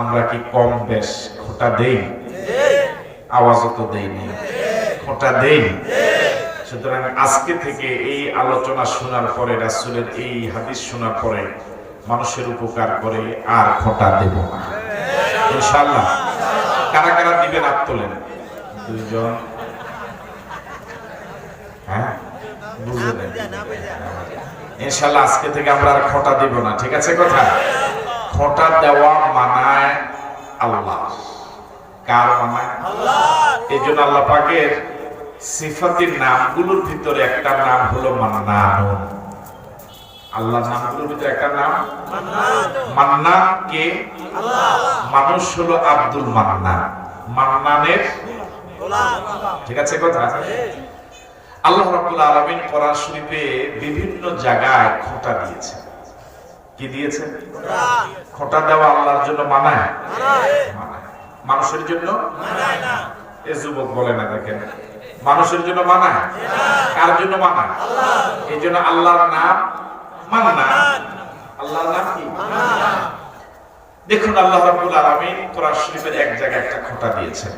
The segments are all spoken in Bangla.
আমরা কি কম বেশ খোটা দেই? আওয়াজও তো দেইনি খোটা দেই? সুতরাং আজকে থেকে এই আলোচনা শোনার পরে, রাসূলের এই হাদিস শোনার পরে মানুষের উপকার করে আর খোটা দেব না। ইনশাআল্লাহ। কারা কারা দিবেন হাত তোলেন? দুইজন। হ্যাঁ? বুঝে নেন। ইনশাআল্লাহ আজকে থেকে আমরা আর খোটা দিব না। ঠিক আছে কথা? খোটা দেওয়া মানায় আল্লাহ। কার মানায়? এই জন্য আল্লাহ পাকের সিফাতির নামগুলোর ভিতরে একটা নাম হলো মান্নানুন। আল্লাহর নামগুলোর ভিতরে একটা নাম? মান্নান। কে? মানুষ হলো আব্দুল মান্নান। মান্নানের ঠিক আছে কথা? আল্লাহ রাব্বুল আলামিন কোরআন শরীফে বিভিন্ন জায়গায় খোঁটা দিয়েছেন। কি দিয়েছেন খোঁটা দেওয়া আল্লাহর জন্য মানায় মানায়। মানুষের জন্য এ যুবক বলে না দেখেন মানুষের জন্য মানায় কার জন্য মানায় এই জন্য আল্লাহর নাম মান্না আল্লাহর নাম কি দেখুন আল্লাহ রাব্বুল আলামিন কোরআন শরীফের এক জায়গায় একটা খোঁটা দিয়েছেন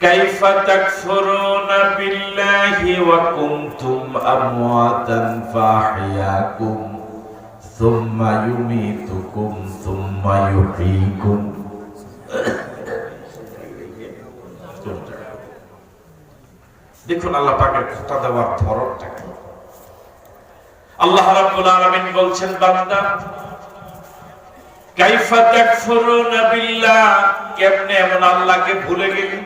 كيف تكفرون بالله وكنتم أمواتا فأحياكم ثم يميتكم ثم يحييكم দেখুন আল্লাহ পাকের খোটা দেওয়ার ধরনটা কি আল্লাহ রাব্বুল আলামিন বলছেন বান্দা কাইফা তাকফুরুনা বিল্লাহ কেমনে এমন আল্লাহকে ভুলে গেলি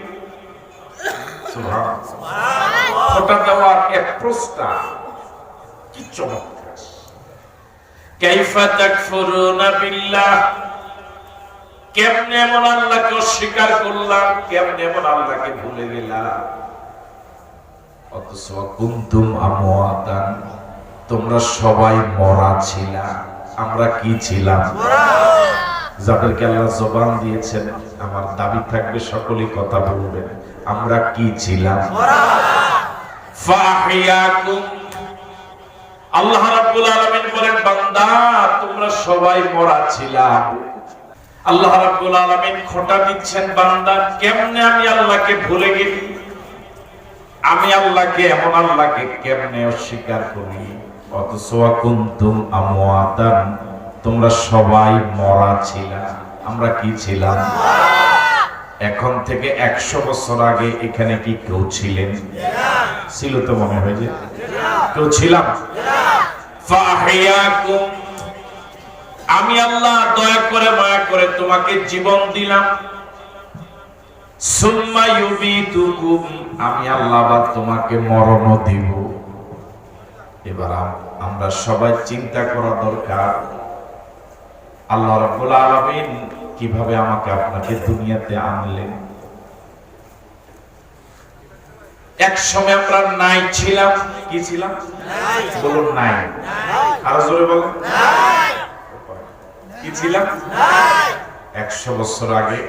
খোটা দেওয়ার অ্যাপ্রোচটা কি চমৎকার কাইফা তাকফুরুনা বিল্লাহ? কেমনে এমন আল্লাহকে অস্বীকার করলাম কেমনে এমন আল্লাহকে ভুলে গেলাম? অথচ কুন্তুম আমওয়াতান তোমরা সবাই মরা ছিলা আমরা কি ছিলাম? যাদেরকে আল্লাহ জবান দিয়েছেন আমার দাবি থাকবে সকলেই কথা বলবেন আমরা কি ছিলাম? ফাহিয়াকুম আল্লাহ রাব্বুল আলামিন বলেন, বান্দা, তোমরা সবাই মরা ছিলা। আল্লাহ রাব্বুল আলামিন খোটা দিচ্ছেন, বান্দা, কেমনে আমি আল্লাহকে ভুলে গেলি? আমি আল্লাহকে এমন আল্লাহকে কেমনে অস্বীকার করি? অথচ কুন্তুম আমওয়াতান, তোমরা সবাই মরা ছিলা। আমরা কি ছিলাম? এখন থেকে একশো বছর আগে এখানে কি কেউ ছিলেন? ছিল তো মনে হয় যে কেউ ছিলাম। আমি আল্লাহ দয়া করে মায়া করে তোমাকে জীবন দিলাম। আমি আল্লাহ তোমাকে মরণ দিব। এবার আমরা সবাই চিন্তা করা দরকার। আল্লাহ রাব্বুল আলামিন কীভাবে আমাকে আপনাকে দুনিয়াতে আনলেন? এক সময় আমরা নাই ছিলাম কি ছিলাম? বলুন নাই। আরও জোরে বলুন। কি ছিলাম? একশো বছর আগে।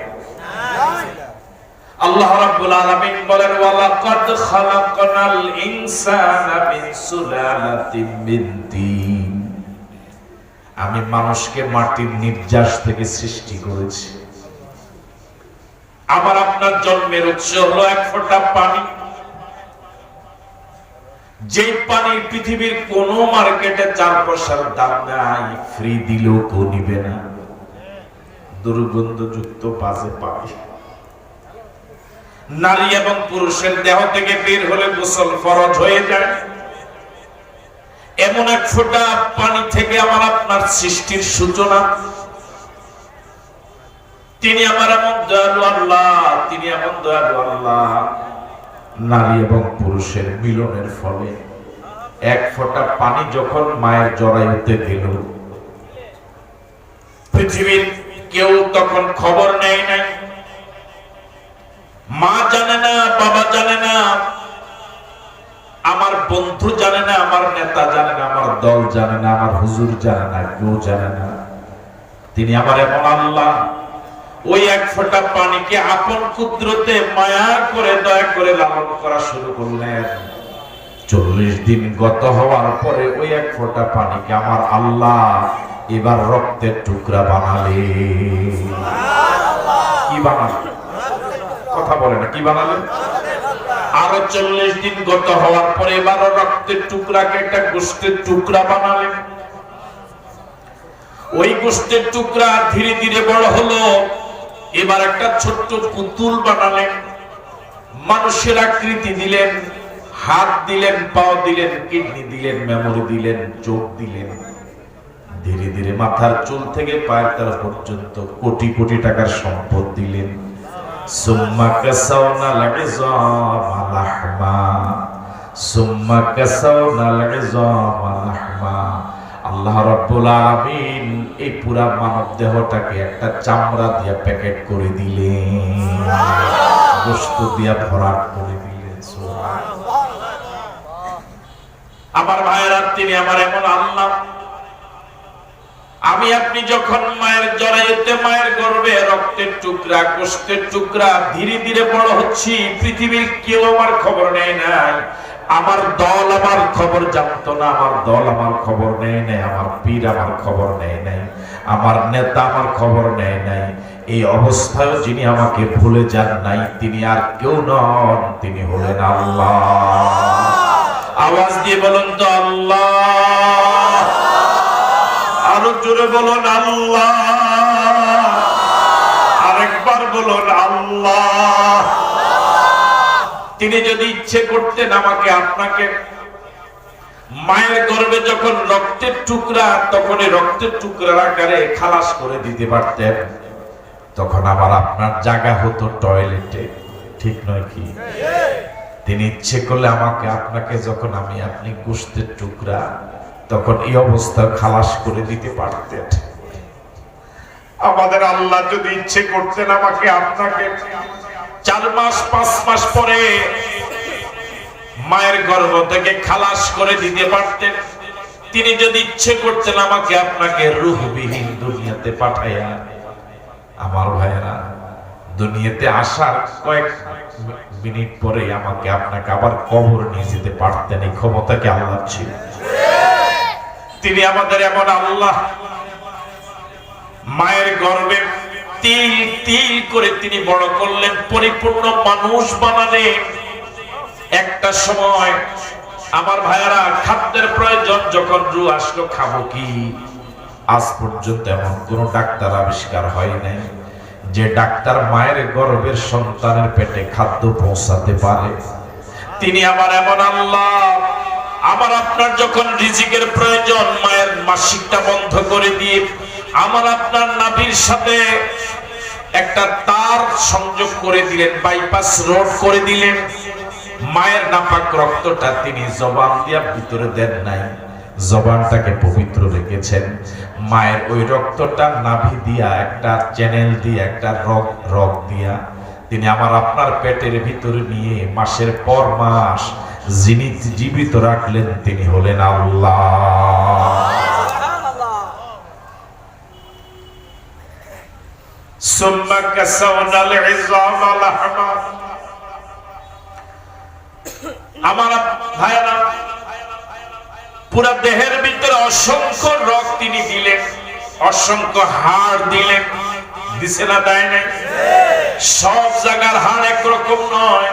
আল্লাহ রাব্বুল আলামিন বলেন ওয়ালাকাদ খালাকনাল ইনসানা মিন সুলালাতিন মিন তিন। আমি মানুষকে মাটির নির্যাস থেকে সৃষ্টি করেছি। আমার আপনার জন্মের উৎস হলো এক ফোঁটা পানি। যে পানি পৃথিবীর কোন মার্কেটে চার পয়সার দাম নাই ফ্রি দিলেও কেউ নিবে না। দুর্গন্ধযুক্ত বাজে পানি নারী এবং পুরুষের দেহ থেকে বের হলে গোসল ফরজ হয়ে যায়। এমন এক ফোঁটা পানি থেকে আমার আপনার সৃষ্টির সূচনা। তিনি আমার এমন দয়ালু আল্লাহ, তিনি এমন দয়ালু আল্লাহ। নারী এবং পুরুষের মিলনের ফলে এক ফোঁটা পানি যখন মায়ের জরায়ুতে দিল, পৃথিবীর কেউ তখন খবর নেয় নাই মা জানে না, বাবা জানে না, আমার বন্ধু জানে না, আমার নেতা জানে না, আমার দল জানে না, আমার হুজুর জানে না, কেউ জানে না। তিনি আমার এমন আল্লাহ ওই এক ফোঁটা পানিকে আপন কুদ্রতে মায়া করে দয়া করে লালন করা শুরু করলেন। চল্লিশ দিন গত হওয়ার পরে ওই এক ফোঁটা পানিকে আমার আল্লাহ এবার রক্তের টুকরা বানালে কি বানালে কথা বলে না কি বানালে আরও চল্লিশ দিন গত হওয়ার পরে এবারও রক্তের টুকরাকে একটা গোষ্ঠের টুকরা বানালেন। ওই গোষ্ঠের টুকরা ধীরে ধীরে বড় হলো। এবার একটা ছোট্ট পুতুল বানালেন। মানুষের আকৃতি দিলেন, হাত দিলেন, পাও দিলেন, কিডনি দিলেন, মেমোরি দিলেন, চোখ দিলেন। ধীরে ধীরে মাথার চুল থেকে পায়ের তলা পর্যন্ত কোটি কোটি টাকার সম্পদ দিলেন। সুম্মা কাসাওনা লাইজামা লাহমা, সুম্মা কাসাওনা লাইজামা লাহমা। আল্লাহ রাব্বুল আলামিন এই পুরা মানব দেহটাকে একটা চামড়া দিয়ে প্যাকেট করে দিলেন। গোশত দিয়া ভরাট করে দিলেন। আমার ভাইয়েরা তিনি আমার এমন আল্লাহ। আমি আপনি যখন মায়ের জরায়ুতে মায়ের গর্ভে রক্তের টুকরা গোষ্ঠের টুকরা ধীরে ধীরে বড় হচ্ছি পৃথিবীর কেউ আমার খবর নেয় নাই। আমার দল আমার খবর জানতো না, আমার দল আমার খবর নেয় নাই, আমার পীর আমার খবর নেয় নাই, আমার নেতা আমার খবর নেয় নাই। এই অবস্থায় যিনি আমাকে ভুলে যান নাই, তিনি আর কেউ নন, তিনি হলেন আল্লাহ। আওয়াজ দিয়ে বলুন তো আল্লাহ। আরও জোরে বলুন আল্লাহ। আরেকবার বলুন আল্লাহ তিনি যদি ইচ্ছে করতেন আমাকে, আপনাকে মায়ের গর্ভে যখন রক্তের টুকরা, তখন এই রক্তের টুকরার আকারে খালাস করে দিতে পারতেন, তখন আবার আপনার জায়গা হতো টয়লেটে। ঠিক নয় কি? তিনি ইচ্ছে করলে আমাকে, আপনাকে যখন আমি, আপনি গোষ্ঠের টুকরা, তখন এই অবস্থা খালাস করে দিতে পারতেন। আমাদের আল্লাহ যদি ইচ্ছে করতেন আমাকে, আপনাকে চার মাস, পাঁচ মাস পরে মায়ের গর্ভ থেকে খালাস করে দিতে পারতেন। তিনি যদি ইচ্ছে করতেন আমাকে আপনাকে রুহবিহীন দুনিয়াতে পাঠাইয়া আমার ভাইয়েরা, দুনিয়াতে আসার কয়েক মিনিট পরে আমাকে আপনাকে আবার কবর নিয়ে যেতে পারতেন। এই ক্ষমতা কি আল্লাহ ছিল? তিনি আমাদের এমন আল্লাহ। মায়ের গর্বে তিল তিল করে তিনি বড় করলেন, পরিপূর্ণ মানুষ বানালেন। একটা সময় আমার ভাইয়ারা খাদ্যের প্রয়োজন, যখন রু আসলো, খাব কি? আজ পর্যন্ত এমন কোন ডাক্তার আবিষ্কার হয় নাই, যে ডাক্তার মায়ের গর্ভের সন্তানের পেটে খাদ্য পৌঁছাতে পারে। তিনি আমার এমন আল্লাহ, আমার আপনার যখন রিজিকের প্রয়োজন, মায়ের মাসিকটা বন্ধ করে দিয়ে আমার আপনার নাভির সাথে একটা তার সংযোগ করে দিলেন বাইপাস রোড করে দিলেন। মায়ের নাপাক রক্তটা তিনি জবান দিয়া ভিতরে দেন নাই। জবানটাকে পবিত্র রেখেছেন। মায়ের ওই রক্তটা নাভি দিয়া, একটা চ্যানেল দিয়ে, একটা রক রক দিয়া তিনি আমার আপনার পেটের ভিতরে নিয়ে মাসের পর মাস যিনি জীবিত রাখলেন তিনি হলেন আল্লাহ। ثم كسونا العظام لحما আমার ভাইরা পুরা দেহের ভিতরে অসংখ্য রক তিনি দিলেন অসংখ্য হাড় দিলেন দিছে না দেয় নাই সব জায়গার হাড় একরকম নয়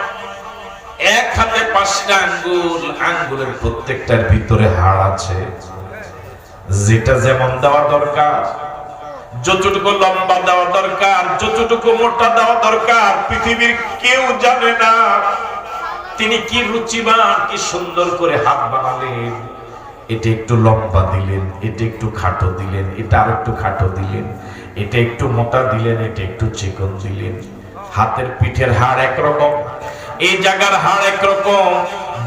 এক হাতে পাঁচটা আঙ্গুল আঙ্গুলের প্রত্যেকটার ভিতরে হাড় আছে যেটা যেমন দেওয়া দরকার যতটুকু লম্বা দেওয়া দরকার, যতটুকু মোটা দেওয়া দরকার, পৃথিবীর কেউ জানে না। তিনি কি রুচিবান কি সুন্দর করে হাত বানালেন। এটা একটু লম্বা দিলেন, এটা একটু খাটো দিলেন, এটা আর একটু খাটো দিলেন, এটা একটু মোটা দিলেন, এটা একটু চিকন দিলেন। হাতের পিঠের হাড় একরকম, এই জায়গার হাড় একরকম,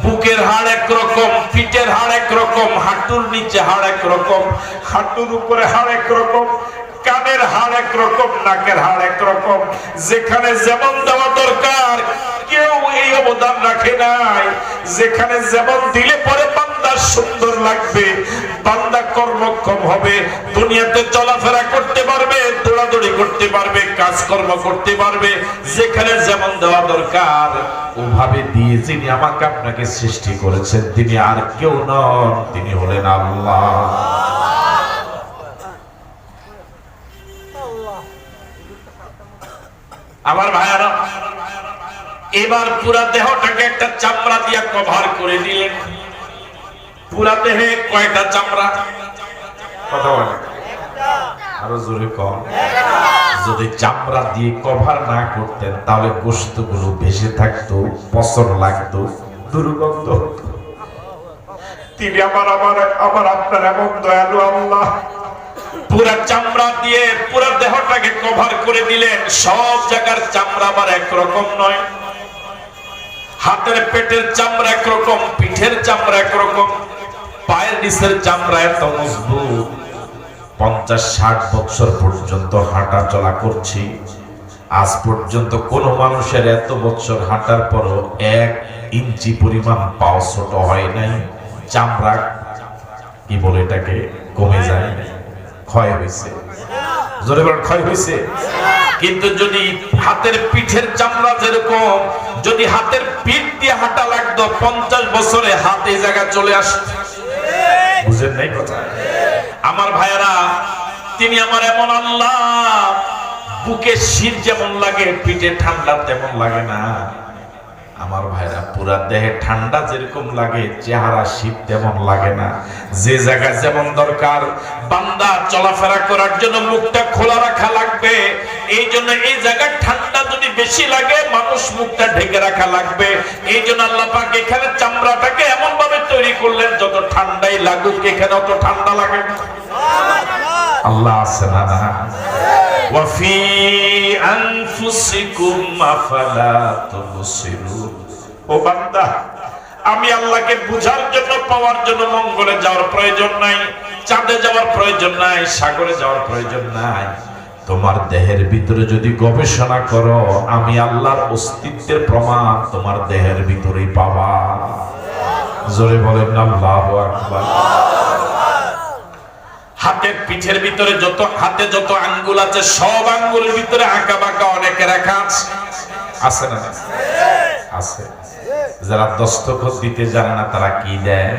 বুকের হাড় একরকম, পিঠের হাড় একরকম, হাঁটুর নিচে হাড় একরকম, হাঁটুর উপরে হাড় একরকম কানের হাড় একরকম, নাকের হাড় একরকম। যেখানে যেমন দেওয়া দরকার, কেউ এই অবদান রাখে নাই। যেখানে যেমন দিলে পরে বান্দা সুন্দর লাগবে, বান্দা কর্মক্ষম হবে, দুনিয়াতে চলাফেরা করতে পারবে, দৌড়াদৌড়ি করতে পারবে, কাজকর্ম করতে পারবে। যেখানে যেমন দেওয়া দরকার, ওভাবে দিয়ে যিনি আমাকে আপনাকে সৃষ্টি করেছেন, তিনি আর কেউ নন, তিনি হলেন আল্লাহ। আমার ভাইয়ারা, এবার পুরা দেহটাকে একটা চামড়া দিয়ে কভার করে দিলেন। পুরা দেহে কয়টা বলে আরও জোরে কম যদি চামড়া দিয়ে কভার না করতেন, তাহলে গোস্তগুলো ভেসে থাকতো, পচন লাগতো, দুর্গন্ধ। তিনি আমার আমার আমার আপনার এমন দয়ালু আল্লাহ। পুরা চামড়া দিয়ে পুরা দেহটাকে কভার করে দিলেন সব জায়গার চামড়া আবার একরকম নয়। হাতের পেটের চামড়া একরকম, পিঠের চামড়া একরকম, পায়ের নিচের চামড়া এত মজবুত। পঞ্চাশ, ষাট বছর পর্যন্ত হাঁটা চলা করছি। আজ পর্যন্ত কোন মানুষের এত বছর হাঁটার পরও এক ইঞ্চি পরিমাণ পাও ছোট হয় নাই। চামড়া কি বলে এটাকে কমে যায়? ক্ষয় হয়েছে। জোরে বলেন, ক্ষয় হয়েছে। কিন্তু যদি হাতের পিঠের চামড়া যেরকম, যদি হাতের পিঠ দিয়ে হাঁটা লাগতো, পঞ্চাশ বছরে হাত এই জায়গায় চলে আসতো। বুঝেন নাই কথা? আমার ভাইয়েরা, তিনি আমার এমন আল্লাহ বুকে শীত যেমন লাগে পিঠে ঠান্ডা তেমন লাগে না। আমার ভাইরা পুরা দেহে ঠান্ডা যেরকম লাগে চেহারা শীত তেমন লাগে না যে জায়গায় যেমন দরকার বান্দা চলাফেরা করার জন্য মুখটা খোলা রাখা লাগবে এই জন্য এই জায়গায় ঠান্ডা যদি বেশি লাগে মানুষ মুখটা ঢেকে রাখা লাগবে এই জন্য আল্লাহ পাক এখানে চামড়াটাকে এমন ভাবে তৈরি করলেন যত ঠান্ডাই লাগুক এখানে অত ঠান্ডা লাগে না আল্লাহ আছে না না وفي أنفسكم أفلا تبصرون ও বান্দা, আমি আল্লাহকে বুঝার জন্য, পাওয়ার জন্য মঙ্গলে যাওয়ার প্রয়োজন নাই, চাঁদে যাওয়ার প্রয়োজন নাই, সাগরে যাওয়ার প্রয়োজন নাই। তোমার দেহের ভিতরে যদি গবেষণা করো, আমি আল্লাহর অস্তিত্বের প্রমাণ তোমার দেহের ভিতরেই পাবা। জোরে বলেন, আল্লাহু আকবার। হাতের পিঠের ভিতরে যত, হাতে যত আঙ্গুল আছে, সব আঙ্গুলের ভিতরে আঁকা বাঁকা অনেক রেখা আছে। আছে না আছে। যারা দস্তখত দিতে জানে না, তারা কি দেয়?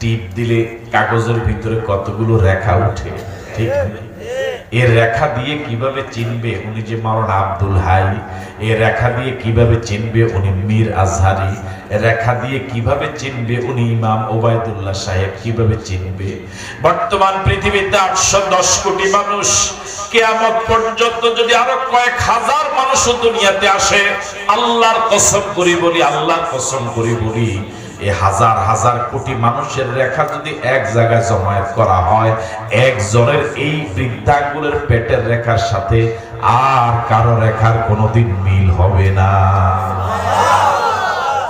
টিপ দিলে কাগজের ভিতরে কতগুলো রেখা উঠে, ঠিক এর রেখা দিয়ে কীভাবে চিনবে উনি যে মাওলানা আব্দুল হাই? এর রেখা দিয়ে কীভাবে চিনবে উনি মীর আজহারি? রেখা দিয়ে কীভাবে চিনবে উনি ইমাম ওবায়দুল্লাহ সাহেব? কীভাবে চিনবে? বর্তমান পৃথিবীতে আটশো দশ কোটি মানুষ। কেয়ামত পর্যন্ত যদি আরও কয়েক হাজার মানুষ দুনিয়াতে আসে, আল্লাহর কসম করি বলি, আল্লাহর কসম করি বলি। হাজার হাজার কোটি মানুষের রেখা যদি এক জায়গায় জমায়েত করা হয় একজনের এই বৃদ্ধাঙ্গুলের পেটের রেখার সাথে আর কারও রেখার কোনোদিন মিল হবে না।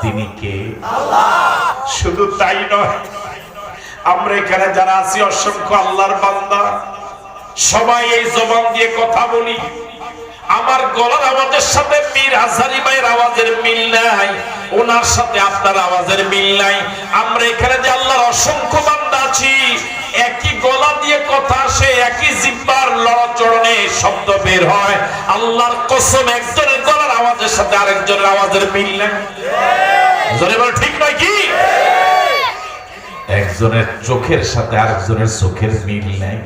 তিনি কে? শুধু তাই নয়, আমরা এখানে যারা আছি, অসংখ্য আল্লাহর বান্দা। সবাই এই জবান দিয়ে কথা বলি। আমার গলার আওয়াজের সাথে মীর হাজারি ভাইয়ের আওয়াজের মিল নাই। ওনার সাথে আপনার আওয়াজের মিল নাই। আমরা এখানে যে আল্লাহর অসংখ্য বান্দা আছি, একই গলা দিয়ে কথা আসে, একই জিব্বার লড়চড়নে শব্দ বের হয়। আল্লাহর কসম, একজনের গলার আওয়াজের সাথে আরেকজনের আওয়াজের মিল নাই। বল, ঠিক নয় কি? একজনের চোখের সাথে আরেকজনের চোখের মিল নাই।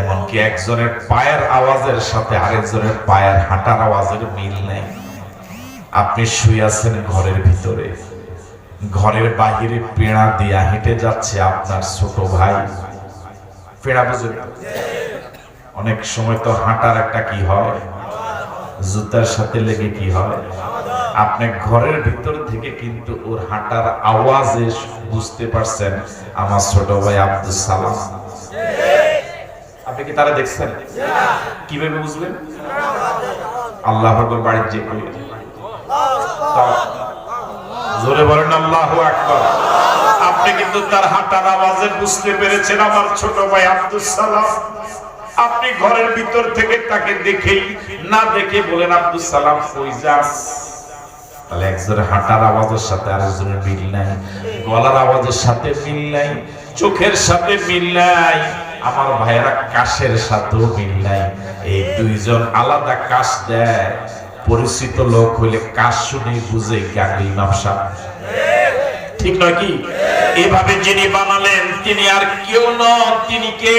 এমনকি একজনের পায়ের আওয়াজের সাথে আরেকজনের পায়ের হাঁটার আওয়াজের মিল নেই। আপনি শুয়ে আছেন ঘরের ভিতরে। ঘরের বাহিরে পেড়া দিয়া হেঁটে যাচ্ছে আপনার ছোট ভাই। পেড়া বুঝে অনেক সময় তো হাঁটার একটা কি হয়? জুতার সাথে লেগে কি হয়? আপনি ঘরের ভিতর থেকে কিন্তু ওর হাঁটার আওয়াজে বুঝতে পারছেন, আমার ছোট ভাই আব্দুল সালাম। আপনি কি তারা দেখছেন? কীভাবে বুঝলেন? আল্লাহ বাড়ির যে জোরে বলেন, আল্লাহ আপনি কিন্তু তার হাঁটার আওয়াজে বুঝতে পেরেছেন, আমার ছোট ভাই আব্দুল সালাম। আপনি ঘরের ভিতর থেকে তাকে দেখেই না দেখে বলেন আব্দুল সালাম তাহলে একজনের হাঁটার আওয়াজের সাথে আরেকজনের মিল নাই, গলার আওয়াজের সাথে মিল নাই, চোখের সাথে মিল নাই, আমার ভাইয়েরা কাশের সাথেও মিল নাই। এই দুইজন আলাদা কাশ দেয়। পরিচিত লোক হইলে কাজ শুনে বুঝে জ্ঞানী ব্যবসা ঠিক নয় কি? এভাবে যিনি বানালেন, তিনি আর কেউ নন, তিনি কে?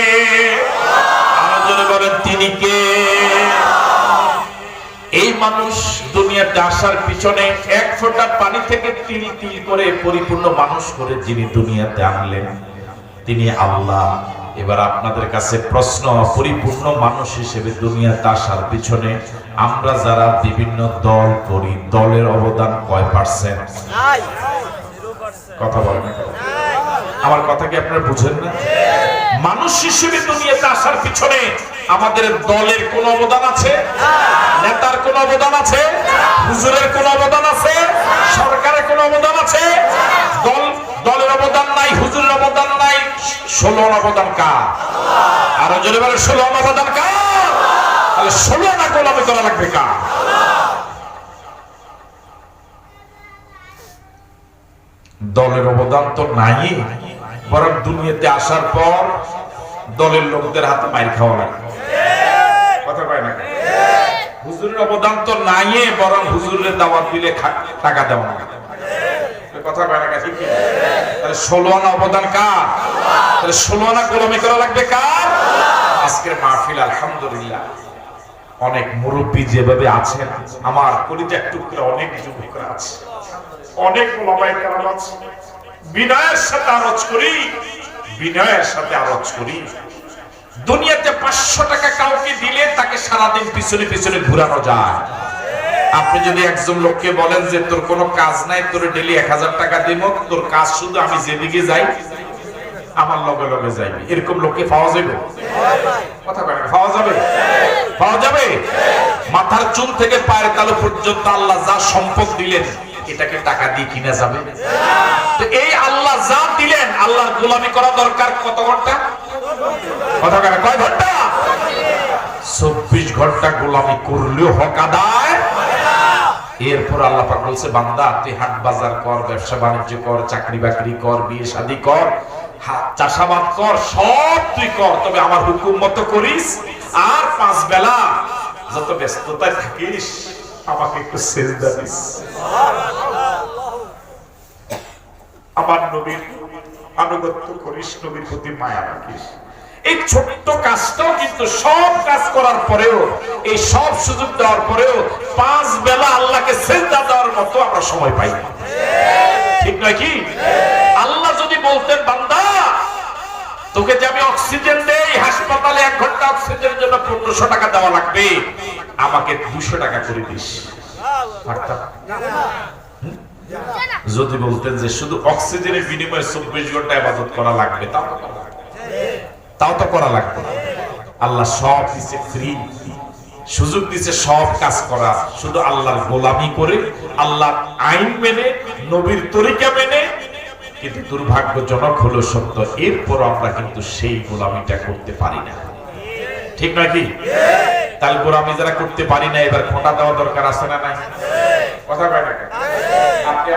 তিনি কে? এই মানুষ দুনিয়াতে আসার পিছনে এক ফোঁটা পানি থেকে তিল তিল করে পরিপূর্ণ মানুষ করে যিনি দুনিয়াতে আনলেন, তিনি আল্লাহ। এবার আপনাদের কাছে প্রশ্ন, পরিপূর্ণ মানুষ হিসেবে দুনিয়াতে আসার পিছনে আমরা যারা বিভিন্ন দল করি দলের অবদান কয় পার্সেন্ট? কথা বলেন। আমার কথা কি আপনারা বুঝেন না? মানুষ হিসেবে দুনিয়াতে আসার পিছনে আমাদের দলের কোন অবদান আছে? নেতার কোন অবদান আছে? হুজুরের কোন অবদান আছে? সরকারের কোন অবদান আছে? দল দলের অবদান নাই হুজুরের অবদান নাই। ষোলো অবদান কার? আরও জোরে বলে ষোলো অবদান কার? তাহলে ষোলো করা লাগবে দলের অবদান তো নাই, বরং দুনিয়াতে আসার পর দলের লোকদের হাতে মাইর খাওয়া লাগে কথা না? হুজুরের অবদান তো নাই, বরং হুজুরের দাওয়াত দিলে টাকা দেওয়া লাগে কথা না ঠিক তাহলে ষোলো আনা অবদান কার? তাহলে ষোলো আনা গোলামি করা লাগবে কার? আজকের মাহফিল, আলহামদুলিল্লাহ। অনেক মুরব্বী যেভাবে আছেন আমার কলিজার টুকরা অনেক যুবকরা আছে অনেক আছে। বিনয়ের সাথে আরজ করি বিনয়ের সাথে আরজ করি। দুনিয়াতে পাঁচশো টাকা কাউকে দিলে তাকে সারাদিন পিছনে পিছনে ঘুরানো যায়। আপনি যদি একজন লোককে বলেন যে তোর কোনো কাজ নাই তোর ডেলি এক হাজার টাকা দিব তোর কাজ শুধু আমি যেদিকে যাই আমার লগে লগে যাইবি। এরকম লোককে পাওয়া যাবে? কথা পাওয়া যাবে? পাওয়া যাবে? মাথার চুল থেকে পায়ের তালু পর্যন্ত আল্লাহ যা সম্পদ দিলেন এটাকে টাকা দিয়ে কিনা যাবে। এই আল্লাহ যা দিলেন আল্লাহর গোলামি করা দরকার কত ঘণ্টা? কয় না, কয় ঘণ্টা? চব্বিশ ঘণ্টা গোলামি করলেও হক আদায়। এরপর আল্লাহ পাক বলছে বান্দা তুই হাট বাজার কর ব্যবসা বাণিজ্য কর চাকরি বাকরি কর বিয়ে শাদী কর চাষাবাদ কর সব তুই কর তবে আমার হুকুম মতো করিস। আর পাঁচ বেলা যত ব্যস্ততায় থাকিস, আমাকে একটু সেজদা দিস। আমার নবীর আনুগত্য করিস, নবীর প্রতি মায়া রাখিস। এই ছোট্ট কাজটাও কিন্তু সব কাজ করার পরেও, এই সব সুযোগ দেওয়ার পরেও পাঁচ বেলা আল্লাহকে সেজদা দেওয়ার মতো আমরা সময় পাই না। ঠিক নয় কি? আল্লাহ যদি বলতেন তোকে যে আমি অক্সিজেন দেই, হাসপাতালে এক ঘণ্টা অক্সিজেনের জন্য পনেরোশো টাকা দেওয়া লাগবে, আমাকে দুশো টাকা করে দিস। যদি বলতেন যে শুধু অক্সিজেনের বিনিময়ে চব্বিশ ঘণ্টা আবাদত করা লাগবে, তাও। তাও তো করা লাগবে। আল্লাহ সব দিচ্ছে ফ্রি সুযোগ দিচ্ছে সব কাজ করা। শুধু আল্লাহর গোলামি করে, আল্লাহর আইন মেনে, নবীর তরিকা মেনে কিন্তু দুর্ভাগ্যজনক হলো সত্য এরপর আমরা কিন্তু সেই গোলামিটা করতে পারি না। ঠিক নয় কি? তাহলে গোলামি যারা করতে পারি না, এবার খোঁটা দেওয়া দরকার আছে না নাই? কথা না আপনি